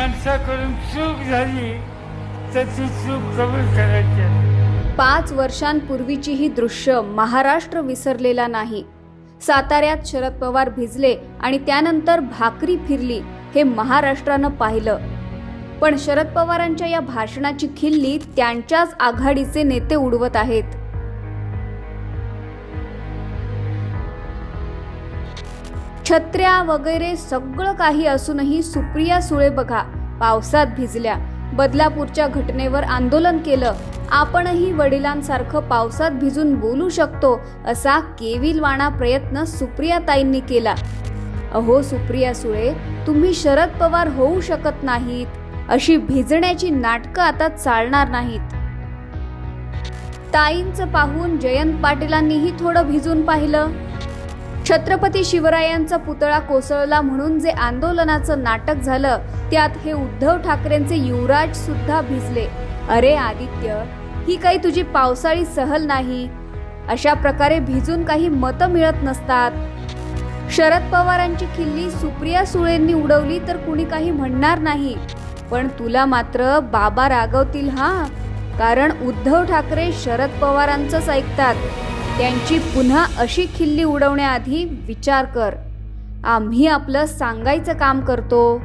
माणसाकडून चूक झाली तर ती चूक कबूल करायची पाच वर्षांपूर्वीची ही दृश्य महाराष्ट्र विसरलेला नाही. साताऱ्यात शरद पवार भिजले आणि त्यानंतर भाकरी फिरली हे महाराष्ट्रानं पाहिलं. पण शरद पवारांच्या या भाषणाची खिल्ली त्यांच्याच आघाडीचे नेते उडवत आहेत. छत्र्या वगैरे सगळं काही असूनही सुप्रिया सुळे बघा पावसात भिजल्या. बदलापूरच्या घटनेवर आंदोलन केलं. आपणही वडिलांसारखं पावसात भिजून बोलू शकतो असा केविलवाणा प्रयत्न सुप्रियाताईंनी केला. अहो सुप्रिया सुळे तुम्ही शरद पवार होऊ शकत नाहीत. अशी भिजण्याची नाटकं आता चालणार नाहीत. ताईंचं पाहून जयंत पाटीलांनीही थोडं भिजून पाहिलं. छत्रपती शिवरायांचा पुतळा कोसळला म्हणून जे आंदोलनाचं नाटक झालं त्यात हे उद्धव ठाकरेंचे युवराज सुद्धा भिजले. अरे आदित्य ही काही तुझी पावसाळी सहल नाही. अशा प्रकारे भिजून काही मतं मिळत नसतात. शरद पवारांची खिल्ली सुप्रिया सुळेंनी उडवली तर कुणी काही म्हणणार नाही. पण तुला मात्र बाबा रागवतील हा? कारण उद्धव ठाकरे शरद पवारांचंच ऐकतात. त्यांची पुन्हा अशी खिल्ली उडवण्याआधी विचार कर. आम्ही आपलं सांगायचं काम करतो.